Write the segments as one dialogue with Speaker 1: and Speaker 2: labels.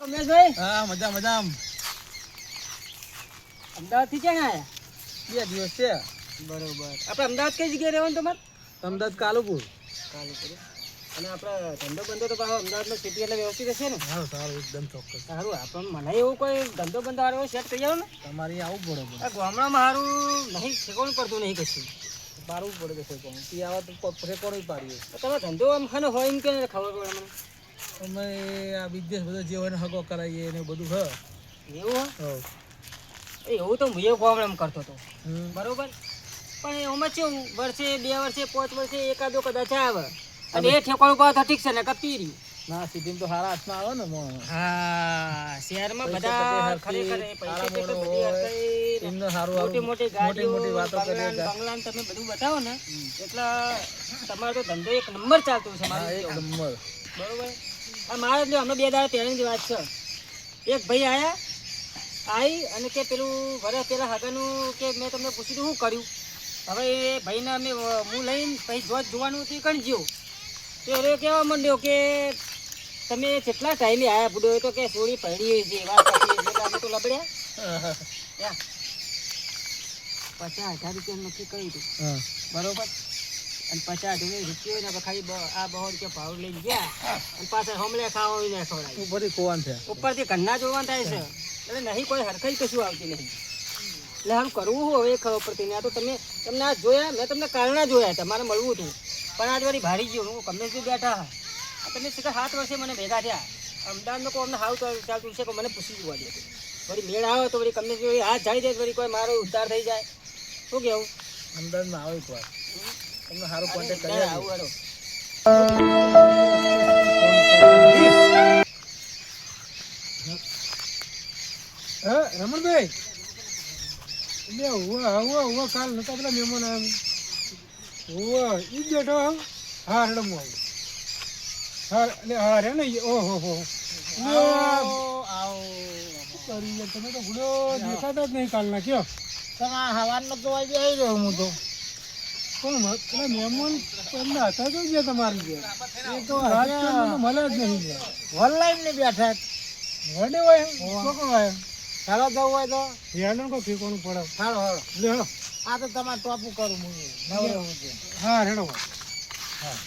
Speaker 1: કમલેશભાઈ
Speaker 2: હા મજા મજા
Speaker 1: અમદાવાદથી ક્યાં આયા?
Speaker 2: બે દિવસ છે.
Speaker 1: બરોબર. આપણે અમદાવાદ કઈ જગ્યાએ રહેવાનું તમારે?
Speaker 2: અમદાવાદ કાલુપુર.
Speaker 1: કાલે કરે અને આપણે ધંધો બંધો તો પાછો અમદાવાદમાં સિટી એટલે વ્યવસ્થિત હશે ને?
Speaker 2: હા સારું એકદમ ચોક્કસ.
Speaker 1: સારું આપણે મને એવું કોઈ ધંધો બંધો હારો સેટ થઈ જાવ ને?
Speaker 2: તમારે આવું બરોબર.
Speaker 1: ગામડામાં સારું નહીં શીખવાનું પડતું નહીં કશું.
Speaker 2: પાડવું પડે છે કોણ. આવા તો રેકોર્ડ પાડીએ
Speaker 1: તો તમે ધંધો આમ ખાને હોય એમ કે ખબર પડે મને?
Speaker 2: અમે આ બિઝનેસ બધો જે હોય હગો કરાવીએ ને બધું હ.
Speaker 1: એવું. એવું તો હું પ્રોબ્લેમ કરતો હતો. બરોબર? પણ એમાં કેવું વર્ષે બે વર્ષે પાંચ વર્ષે એકાદો કદાચ આવે. અને એ ઠેકાણું તો ઠીક છે ને કપી રહ્યું
Speaker 2: ના સિટીમાં તો સારા હાથમાં આવે ને
Speaker 1: હા શહેરમાં બધા ખરેખર પૈસા
Speaker 2: સારા
Speaker 1: મોટી મોટી
Speaker 2: મોટી
Speaker 1: ગાડીઓ
Speaker 2: મોટી વાતો કરીએ
Speaker 1: બંગલા તમે બધું બતાવો ને એટલે તમારો તો ધંધો એક નંબર ચાલતો છે
Speaker 2: એક નંબર.
Speaker 1: બરોબર? આ મારે એટલે હમણાં બે દાડા પહેલાની વાત છે. એક ભાઈ આયા આવી અને કે પેલું વરસ પેલા હગાનું કે મેં તમને પૂછ્યું શું કર્યું? હવે એ ભાઈને અમે હું લઈને પછી જોત જોવાનું હતું કણ જ્યો તો એ કહેવા માંડ્યો કે તમે કેટલા ટાઈમે આયા બુડો તો કે સોરી પડી છે વાત અમે તો લબડ્યા. પચાસ હજાર રૂપિયા નક્કી કર્યું હતું.
Speaker 2: હા.
Speaker 1: બરોબર. અને પચાસ હજાર રૂપિયો ને ખાલી આ બહો રૂપિયા ભાવ લઈને ગયા અને પાછા હમલે ખાવા ને ખવડાય
Speaker 2: ઉપરથી કોવાન છે.
Speaker 1: ઉપરથી ઘરના જોવાનું થાય છે. એટલે નહીં કોઈ હરખાઈ કશું આવતી નહીં. એટલે આમ કરવું હોય એ ખબર પડતી નહીં. આ તો તમે તમને આ જોયા મેં તમને કારણા જોયા તમારે મળવું હતું. પણ આજ વળી ભારી ગયું. હું કમલેશજી બેઠા. આ તમે સીધા સાત વર્ષે મને ભેગા થયા. અમદાવાદમાં કોઈ અમને હાવ ચાલતું છે કે મને પૂછી જોવા દે. વળી મેળ આવે તો વળી કમલેશજી હાથ જાળી દે વળી કોઈ મારો ઉદ્ધાર થઈ જાય. શું કેવું
Speaker 2: અમદાવાદમાં આવે એક વાર. તમને સારું કોન્ટેક્ટ કરી
Speaker 1: આવું
Speaker 2: હા. રમણભાઈ? લે ઉવા હુવા ઉવા કાલ નતા પેલા મહેમાન આવ્યા ઉવા ઈ બેઠો આવ હા રડમ આવ હા લે હા રે ને ઓહો હો આવો કરી તમે તો ભૂલો દેખાતા જ નહીં કાલના કયો?
Speaker 3: તમે હવાનો તો વાગે આવી રહ્યો હું તો.
Speaker 2: કોણ પેલા મહેમાન એમના હતા તો ગયા તમારી જે
Speaker 3: એ તો
Speaker 2: મળે જ નહીં ગયા
Speaker 3: વલ્લાઈમ ને બેઠા
Speaker 2: વડે હોય કોકો હોય
Speaker 3: ચાલો જવું હોય તો.
Speaker 2: હેડો કો ફીકોનું પડે?
Speaker 3: હાલો હાલો.
Speaker 2: લે
Speaker 3: આ તો તમારે ટોપું કરું હું નવરો હું છું.
Speaker 2: હા હેડો.
Speaker 1: હા.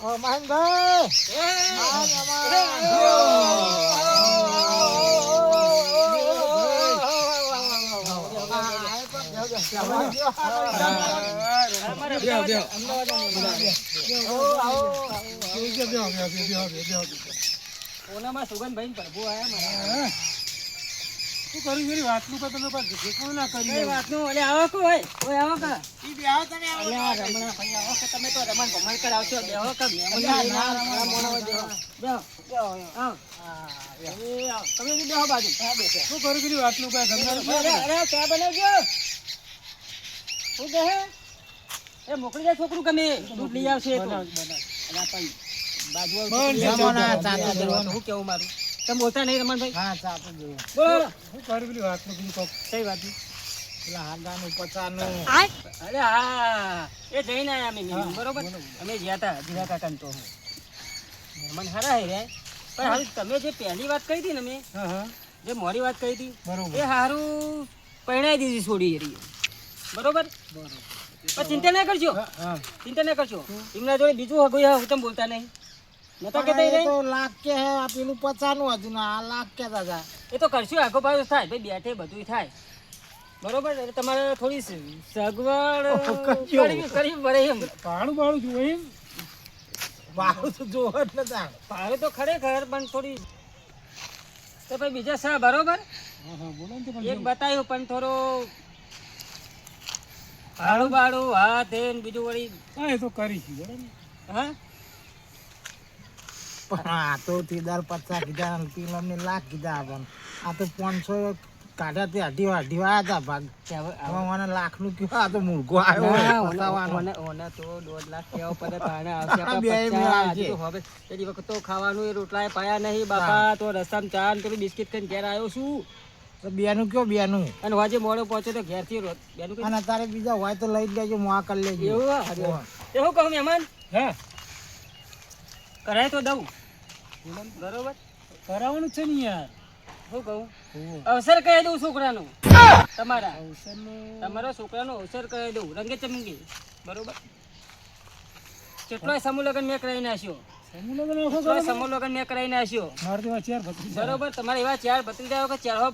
Speaker 2: બેહો, બેહો.
Speaker 1: અમદાવાદ
Speaker 2: બેહો, બેહો, બેહો, બેહો, બેહો, બેહો.
Speaker 1: ઓનામાં સુગંધભાઈ પ્રભુ આયા મારા.
Speaker 2: શું કરું છે વાતનું કઈ તમે ના કરી
Speaker 1: વાતનું? ઓલે આવો કો હોય. ઓય આવો કા
Speaker 3: ઈ બેહો તમે આવો.
Speaker 1: રમણા ભાઈ આવો કે તમે તો રમણ ભમણ કરાવશો. બેહો કા મેમન ના રમણા મોણા બેહો બેહો તમે બેહો બાજુ. હા બેસો
Speaker 2: શું કર્યું છે વાતનું કઈ
Speaker 1: અરે અરે ચા બનાવજો. શું કહે એ મોકલી છોકરું ગમે દૂધ લઈ આવશે બાજુ કેવું મારું? તમે બોલતા નહીં રમણભાઈ?
Speaker 3: હા ચાચું
Speaker 1: બોલો.
Speaker 2: શું કર્યું છે વાતનું કીધું
Speaker 1: કઈ વાત
Speaker 3: પેલા હાંડાનું પચાનું.
Speaker 1: અરે હા. એ જઈને આયા અમે બરોબર? અમે ગયા હતા જીરા કાકા તો હું. મહેમાન હારા હે રે પણ હાલ તમે જે પહેલી વાત કહી હતી ને મેં
Speaker 2: હા હા.
Speaker 1: જે મોરી વાત કહી હતી એ સારું પરણાવી દીધી છોડી એરી બરોબર? પણ ચિંતા ના કરજો. ચિંતા ના કરજો. એમના જોડે બીજું હગું હા હું બોલતા નહીં. નતા કેતા એ
Speaker 3: એ તો લાખ કે હે આ પેલું પચાનું ને આ લાખ કે દાદા.
Speaker 1: એ તો કરશું આગો પાછો થાય ભાઈ બેઠે બધું થાય. બરોબર? એટલે તમારે થોડી સગવડ.
Speaker 2: કરી
Speaker 1: કરવી પડે એમ.
Speaker 2: ભાડું ભાડું જોવે એમ.
Speaker 3: ભાડું તો જોવો જ નતા
Speaker 1: ભાવે તો ખરેખર પણ થોડી તો ભાઈ બીજા સા બરોબર? એક બતાવ્યું પણ થોડો ભાડું ભાડું હા તે બીજું વળી?
Speaker 2: હા એ તો કરીશું બરાબર.
Speaker 1: હા?
Speaker 3: પણ આ તો તેદાર પચાસ કીધા અને ને લાખ કીધા આપણને આ તો પાંચસો કાઢ્યા તે અઢી અઢી વાયા હતા ભાગ.
Speaker 1: હવે
Speaker 3: હવે મને લાખનું કયું આ તો મૂર્ખો આવ્યો
Speaker 1: ઓના- દોઢ લાખ કેવો પડે તાણે આવશે હવે પેલી વખત તો ખાવાનું એ રોટલા પાયા નહીં બાપા તો રસ્તામાં ચા ને પેલું બિસ્કિટ ખાઈને ઘેર આવ્યો છું.
Speaker 3: તો બેનું કયો બેનું?
Speaker 1: અને વાજે મોડો પહોંચ્યો તો ઘેરથી રો- બેનું
Speaker 3: અને તારે બીજા હોય તો લઈ લેજો મોં કરી લેજો.
Speaker 1: એવું હું કહું મહેમાન?
Speaker 2: હે?
Speaker 1: કરાય તો દઉં. બરોબર.
Speaker 2: કરાવવાનું છે ને યાર.
Speaker 1: શું કહું? અવસર કહી દઉં છોકરાનો. તમારા.
Speaker 2: અવસરનો-
Speaker 1: તમારા છોકરાનો અવસર કહી દઉં. રંગે ચમંગી. બરોબર? કેટલોય સમૂહ લગ્ન મેં કરાવી નાખ્યો
Speaker 2: સમૂહ લગ્ન
Speaker 1: મેં કરાવી નાખ્યો. બરોબર તમારે એવા ચાર ભત્રીજા કે ચાર હો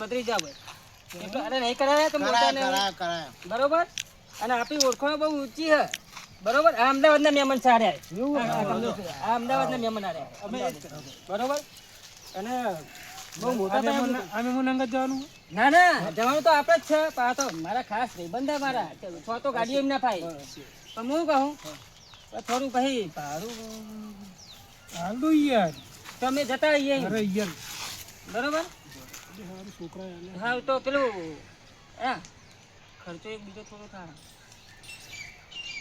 Speaker 1: હોય. અરે નહીં કરાયા તો મોટા બરોબર? અને આપણી ઓળખાણ બહુ ઊંચી હે બરોબર? આ અમદાવાદના મહેમાન
Speaker 2: સારા
Speaker 1: આ અમદાવાદના મહેમાન આર્યા અમે બરોબર? અને બહુ મોટા
Speaker 2: જવાનું?
Speaker 1: ના ના જવાનું તો આપણે જ છે. પાછો તો મારા ખાસ નહીં છે મારા. છ તો ગાડીઓ એમ ના ફાય પણ હું કહું થોડું કહી ભાડું
Speaker 2: હાલ યાર.
Speaker 1: તમે જતા
Speaker 2: અરે યાર.
Speaker 1: બરોબર?
Speaker 2: છોકરા
Speaker 1: હા તો પેલું હા ખર્ચો એક બીજો થોડો થાય.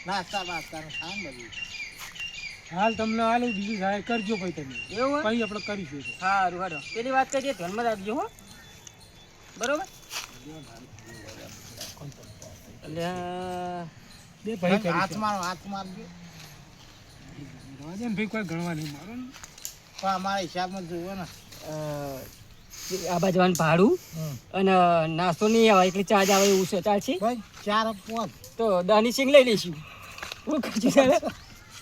Speaker 3: નાસ્તા બાસ્તા નું ખાન બધું.
Speaker 2: હાલ તમને હાલ બીજું થાય કરજો ભાઈ તમે.
Speaker 1: એવું
Speaker 2: ભાઈ આપણે કરીશું
Speaker 1: સારું હાલો પેલી વાત કરીએ ધ્યાનમાં રાખજો હો. બરોબર? એટલે
Speaker 2: બે ભાઈ
Speaker 3: હાથ. મારો હાથ મારજો
Speaker 2: રવા દે ને ભાઈ કોઈ ગણવા નહીં મારો
Speaker 3: પણ અમારા હિસાબમાં જોવો ને.
Speaker 1: આબા બાજવાનું ભાડું અને નાસ્તો નહીં આવે એટલે ચાર્જ આવે એવું છે. ચાલશે
Speaker 3: ભાઈ ચાર પાંચ
Speaker 1: તો દાની સિંગ લઈ લઈશું. હું કહું?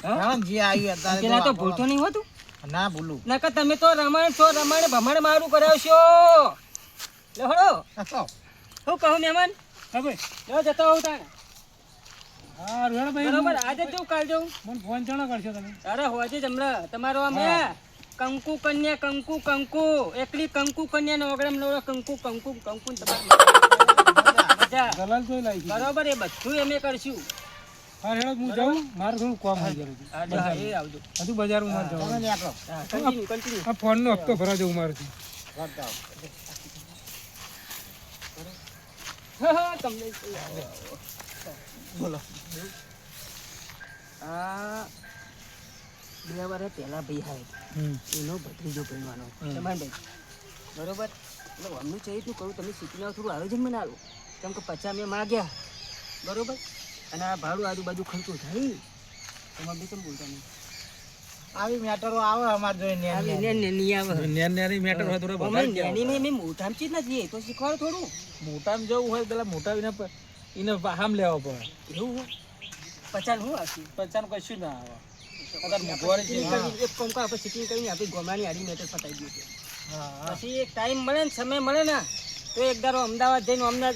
Speaker 1: હા?
Speaker 3: હા? જે આવ્યું
Speaker 1: પેલા તો ભૂલતો નહીં હોતું
Speaker 3: ના ભૂલું.
Speaker 1: નકર તમે તો રમણ છો રમણ ભમણ મારું કરાવશો. લહડો શું કહું મહેમાન.
Speaker 2: હા ભાઈ.
Speaker 1: જતો આવું તાણે
Speaker 2: હા રેડ ભાઈ.
Speaker 1: બરોબર આજે જવું કાલ
Speaker 2: મને ફોન ચાલો કરશો તમે?
Speaker 1: અરે હોજે જ હમણાં તમારો અમે કંકુ કન્યા કંકુ કંકુ. એકલી કંકુ કન્યા નો ઓગળમ નો કંકુ કંકુ કંકુ તમારે.
Speaker 2: દલાલ લાવી
Speaker 1: બરોબર એ બધું અમે કરશું.
Speaker 2: હા જાઉં. મારું થોડું કામ આવી ગયું
Speaker 1: હા, હા, એ આવજો.
Speaker 2: હજુ બજારમાં જવાનું.
Speaker 1: continue, continue.
Speaker 2: આ ફોનનો હપ્તો ભરા જવું
Speaker 3: મારું
Speaker 1: હા, હા, તમને? બોલો. આ બે વર્ષ પહેલાં ભાઈ
Speaker 2: હા.
Speaker 1: એનો ભત્રીજો પહેરવાનો તમારે બરોબર? એટલે અમનું ચરિત્રનું કહું તમે શીખીને થોડું આયોજન મને આલો કેમ કે પચાસ મેં માગ્યા. બરોબર? અને આ ભાડું આજુબાજુ ખર્ચો થાય. તમારે બી કેમ બોલતા નહીં
Speaker 3: આવી મેટરો આવે અમારે
Speaker 1: આવી ને ને આવે.
Speaker 4: મેટર હોય
Speaker 1: મેં નથી તો શીખવાડો થોડું.
Speaker 4: મોટામ જવું હોય પેલા મોટા વિના એને હામ લેવા પડે.
Speaker 1: એવું પચાન હું આપી?
Speaker 4: પચાસ કશું ના આવે.
Speaker 3: હા
Speaker 1: પછી એક ટાઈમ મળે ને સમય મળે ને તો એક દારો અમદાવાદ જઈને અમને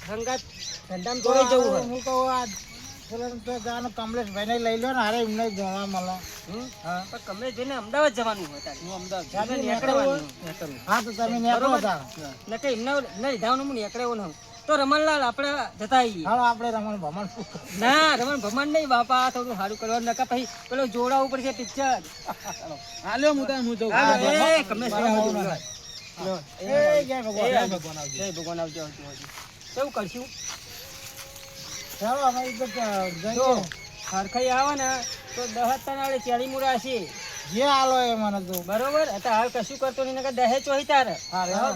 Speaker 1: સંગાત ધંધામાં જોઈ જવું
Speaker 3: હું કહું આ જવાનું કમલેશભાઈને લઈ લો ને હારે એમને જોવા મળે? હા.
Speaker 1: પણ કમલેશ જઈને અમદાવાદ જવાનું હોય તારે.
Speaker 4: હું અમદાવાદ
Speaker 3: હા તો તમે નીકળો
Speaker 1: બરોબર.
Speaker 3: તાર.
Speaker 1: ને કે એમને એમને લીધાનું હું નીકળ્યો ન તો રમણલાલ આપણે જતા આવીએ.
Speaker 3: હાલો આપણે રમણ ભમણ.
Speaker 1: ના રમણ ભમણ નહીં બાપા થોડું સારું કરવાનું નકા પછી પેલો જોડા ઉપર છે પિક્ચર
Speaker 4: હાલો હું તને હું જઉં.
Speaker 1: એ કમલેશ ભાઈ,
Speaker 3: એ જય ભગવાન.
Speaker 1: આવજો. જય ભગવાન આવજો આવજો આવજો. કેવું કરશું?
Speaker 3: ચાલો અમે
Speaker 1: હરખાઈ આવે ને તો દહ તનાળે ચાલી મુરા છે
Speaker 3: જે હાલો એ મને તો.
Speaker 1: બરોબર? અત્યારે હાલ કશું કરતો નહીં નકર દહે ચોહી તારે.
Speaker 3: હા.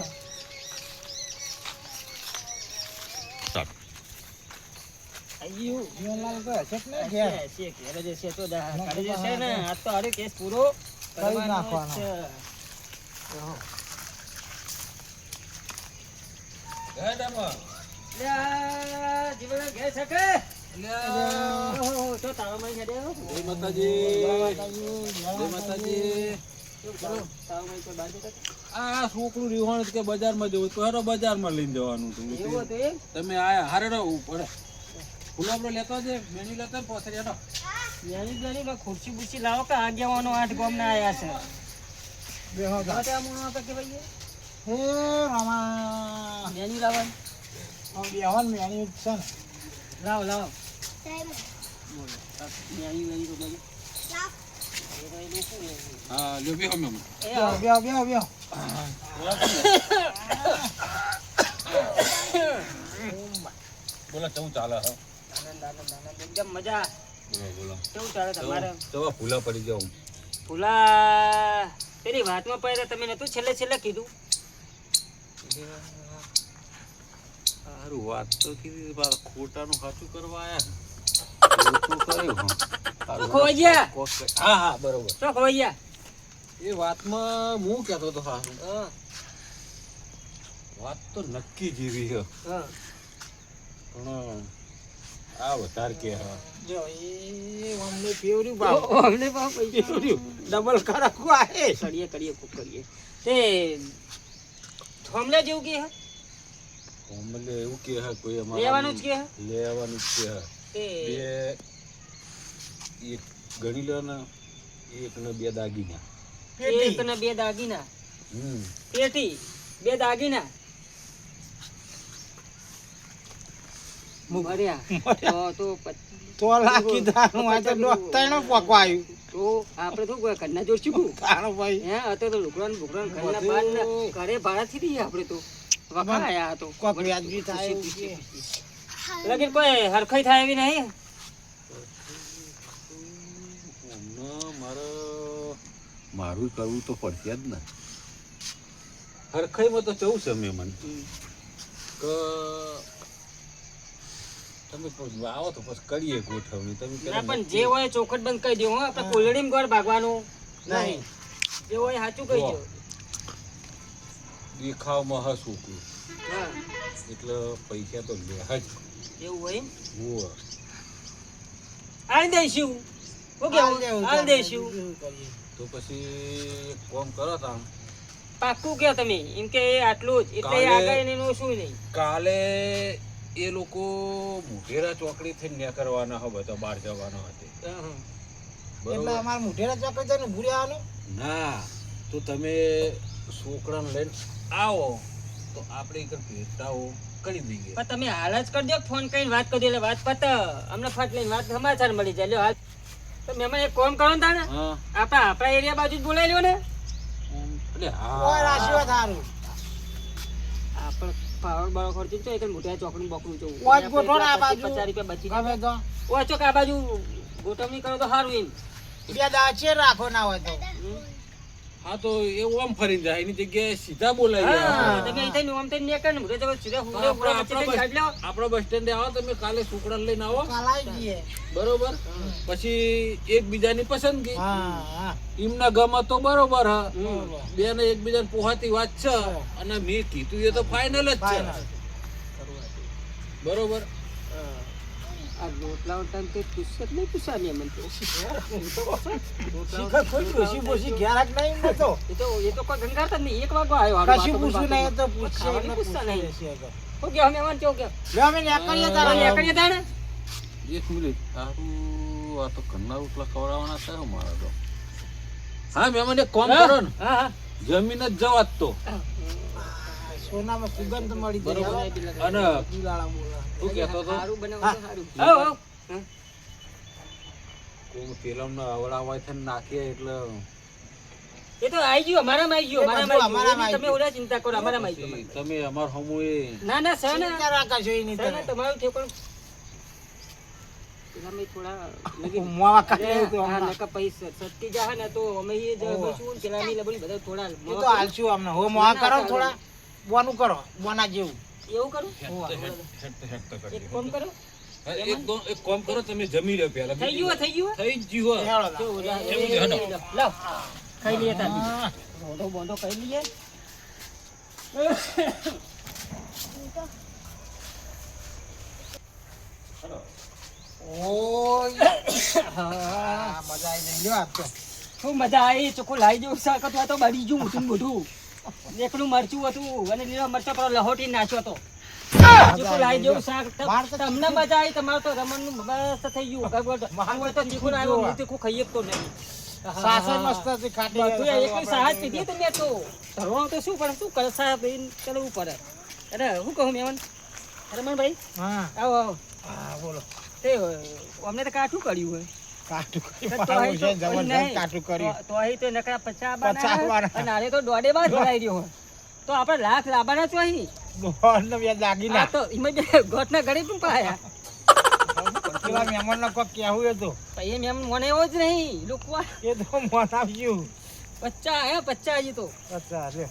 Speaker 1: આ
Speaker 4: છોકરું રીવાણ કે બજારમાં જવું તો હેરો બજારમાં લઈને જવાનું હતું? તમે આયા હારે રહો પડે ગુલાબરો લેતો છે મેન્યુ લેતો પોસરી હેડો
Speaker 1: નાની નાની માં ખુરશી બુરશી લાવો કે આગેવાનો આઠ ગામના આયા છે.
Speaker 3: બેહો તાર.
Speaker 1: હવે મુનો આ મોણો ભાઈ
Speaker 3: હે રામા
Speaker 1: મેની લાવન
Speaker 3: આમ બેહવાનું મેણી જ છે ને.
Speaker 1: લાવો લાવો. બોલો મેની મેની તો
Speaker 4: હા લ્યો બેહો મેમ.
Speaker 3: બેહો બેહો બેહો બેહો
Speaker 4: બોલો કેવું ચાલે હા
Speaker 1: એકદમ મજા?
Speaker 4: બોલો બોલો.
Speaker 1: કેવું ચાલે તમારે?
Speaker 4: ચવા ફૂલા પડી જાઉં
Speaker 1: ભૂલા પેલી વાતમાં પડ્યા તમે નતું છેલ્લે છેલ્લે કીધું?
Speaker 4: સારું વાત તો કીધી ખોટાનું સાચું કરવા કર્યું હા. હા બરોબર.
Speaker 1: તો ખોવાઈ ગયા?
Speaker 4: એ વાતમાં હું કહેતો હતો હા, વાત તો નક્કી જેવી છે.
Speaker 1: હા.
Speaker 4: પણ આ વધારે કે હા
Speaker 3: જો એ અમને ફેવર્યું ભાવ
Speaker 1: અમને પણ પૈસા.
Speaker 3: ફેવર્યું ડબલ ખરાકું આહે
Speaker 1: કરીએ કરીએ ખૂબ કરીએ તે થોમલા જેવું કે હે?
Speaker 4: કોમલે એવું કે હે કોઈ અમારા
Speaker 1: લેવાનું જ કે હે?
Speaker 4: લેવાનું જ કે હે. બે એક ગણી લો ને એક ને બે દાગીના.
Speaker 1: એક ને બે દાગીના.
Speaker 4: હમ.
Speaker 1: પેટી બે દાગીના. મર્યા તો તો
Speaker 3: લાખી દાનું આ તો ડોક્ટરનો પકવાયું.
Speaker 1: તો આપણે તો કોઈ ઘરના
Speaker 3: તારો ભાઈ.
Speaker 1: હે અત્યારે તો લુગડાં ને બુગડાં ને ઘરના બાર ને ઘરે ભાડાથી રહીએ આપણે તો. વખાયા તો.
Speaker 3: કોક વ્યાજબી થાય એવું
Speaker 1: કોઈ હરખાઈ થાય એવી નહીં?
Speaker 4: મારે મારું કરવું તો પડશે જ ને. હરખાઈમાં તો જવું છે મેં મને. કે તમે પછી આવો તો પછી કરીએ ગોઠવણી. તમે
Speaker 1: ના પણ જે હોય ચોખટ બંધ કહી દો હો. આપણે કોલડીમાં ગોળ ભાગવાનું.
Speaker 3: નહીં.
Speaker 1: જે હોય સાચું કહી દો
Speaker 4: દેખાવમાં હા
Speaker 1: હા.
Speaker 4: એટલે પૈસા તો લે જ
Speaker 1: એવું હોય એમ?
Speaker 4: હોવે.
Speaker 1: દઈશું શું
Speaker 3: હાલ
Speaker 1: કેવું?
Speaker 3: દેવું
Speaker 1: આલી
Speaker 3: ચાલ,
Speaker 1: દઈશું
Speaker 4: તો પછી એક કામ કરો તા
Speaker 1: પાક્કું કયો તમે. એમ કે એ આટલું જ. એટલે આગળ એનું શું નહીં?
Speaker 4: કાલે એ લોકો મોઢેરા ચોકડી થી ન્યા કરવાના હોય બધા બહાર જવાના હતી
Speaker 3: એટલે
Speaker 4: બરોબર?
Speaker 3: અમારે મુઢેરા ચોકડી જઈને ઊભું રહેવાનું
Speaker 4: ના તો તમે છોકરાને લઈને આવો તો આપણે એક ભેટાઓ કરી દઈએ.
Speaker 1: પણ તમે હાલ જ કરજો ફોન કરીને વાત કરજો એટલે વાત પત. અમને ફટ લઈને વાત સમાચાર મળી જાય. લ્યો હાલ. તો મહેમાન એક કોમ કરો ને તાણે.
Speaker 4: હા.
Speaker 1: આપણા આપણા એરિયા બાજુ જ બોલાવી લ્યો ને.
Speaker 4: એટલે હા.
Speaker 3: થારું
Speaker 1: આપણે પાવર બાવર ખર્ચી તો એક મોટા ચોકડી બોકડું જવું
Speaker 3: ગોઠવો ને આ બાજુ.
Speaker 1: પચાસ રૂપિયા બચી
Speaker 3: તો
Speaker 1: ચોક આ બાજુ ગોઠવણી કરો તો સારું એમ.
Speaker 3: બે દાચે રાખો ના હોય તો.
Speaker 4: હા તો એ ઓમ ફરી જાય એની જગ્યાએ સીધા બોલાવી
Speaker 1: હા, તમે અહીં ઓમ નીકળો ને મોઢે જગો સીધા વચ્ચે થઈને કાઢી
Speaker 4: બસ સ્ટેન્ડે આવો તમે કાલે સુકડા લઈને આવો.
Speaker 3: કલાઈ જઈએ
Speaker 4: બરોબર? પછી એકબીજાની પસંદગી.
Speaker 3: હા હા.
Speaker 4: એમના ગમે તો બરોબર હા. બે ને એકબીજાને પોહાતી વાત છે. અને મેં કીધું એ તો ફાઇનલ જ છે. બરોબર?
Speaker 1: આ રોટલા વટાણ તે પૂછશે નહીં પૂછ્યા એમ તો.
Speaker 3: શીખર કોઈ ડોશી બોશી ઘેરાક નહીં ને તો
Speaker 1: એ તો એ તો કોઈ ગંગારતા જ નહીં એક વાગો આવ્યો
Speaker 3: કશું. નહીં તો પૂછશે
Speaker 1: પૂછતા નહીં.
Speaker 3: અમે
Speaker 1: તાણે?
Speaker 4: એક મિનિટ સારું આ તો ઘરના રોટલા ખવડાવવાના છે મારા તો હા મેં મને કામ કરો ને
Speaker 1: હા, હા.
Speaker 4: જમીન જ જવા જ તો
Speaker 3: સોનામાં સુગંધ મળી જાય.
Speaker 4: અને શું કહેતો હતો?
Speaker 1: સારું બનાવો તો સારું.
Speaker 4: હા.
Speaker 1: હા.
Speaker 4: અવળાવાય છે નાખીએ એટલે
Speaker 1: એ તો આવી ગયું અમારામાં આવી ગયો અમારામાં તમે ઓલા ચિંતા કરો અમારામાં આવી ગયો
Speaker 4: તમે અમાર હમુ એ
Speaker 1: ના ના સર ના.
Speaker 3: ચિંતા રાખશો ઈ નહીં તમે.
Speaker 1: તમારું ઠેકાણું પેલામાં થોડા લગી-
Speaker 3: મોવા તો
Speaker 1: હા, ને તો અમે એ જ લબડી બધા થોડા
Speaker 3: તો હાલશું અમને. હો મોવા કરો થોડા. બોનું કરો બોના જેવું.
Speaker 1: એવું કરું? એક કામ કરો.
Speaker 4: એક દો કરો તમે જમી લો પહેલા.
Speaker 1: થઈ ગયું થઈ ગયું
Speaker 4: થઈ ગયું હો.
Speaker 3: હેળો
Speaker 1: જો,
Speaker 3: લા.
Speaker 1: ઓલા-
Speaker 4: એવું છે, હેડો.
Speaker 1: લાવ. ખાઈ લઈએ તાર
Speaker 3: હા.
Speaker 1: રોંધો ખાઈ લઈએ.
Speaker 3: મજા આવી જાય લ્યો આજ તો.
Speaker 1: શું મજા આવી ચોખ્ખું લાવી જવું શાક હતું તો બળી ગયું મોટું મોટું એકલું મરચું હતું અને લીલા મરચા પર લહોટી નાખ્યો હતો. ચીકુ જેવું શાક ત-
Speaker 3: માર તો
Speaker 1: તમને મજા આવી તમારે તો રમણનું બસ થઈ ગયું. ગગવડ.
Speaker 3: માર
Speaker 1: હું તો ચીકુ હું તીખું ખાઈ શકતો નહીં.
Speaker 3: સાસ મસ્ત હતી ખાટી
Speaker 1: બધું એકલી સાહસ પીધી મેં તો. ધરવાનું તો શું પડે શું કરે સાહેબ કરવું પડે. અરે હું કહું મેમન રમણભાઈ
Speaker 3: હા.
Speaker 1: આવો આવો.
Speaker 3: હા બોલો.
Speaker 1: તે અમને તો કાઠું કર્યું હોય. તો- અહીં તો નકરા. અને આને તો ભરાઈ રહ્યો તો આપણે લાખ લાવવાના છો અહીં? તો એમાં બે ગોઠના ગળે પણ પાયા.
Speaker 3: પેલા મહેમાનનો કોક કહેવું હતું
Speaker 1: એમ એમ મને એવો જ નહીં. લુકવા.
Speaker 3: એ તો મન આવ્યું
Speaker 1: પચ્ચા હે પચ્ચા હજી તો.
Speaker 3: લ્યો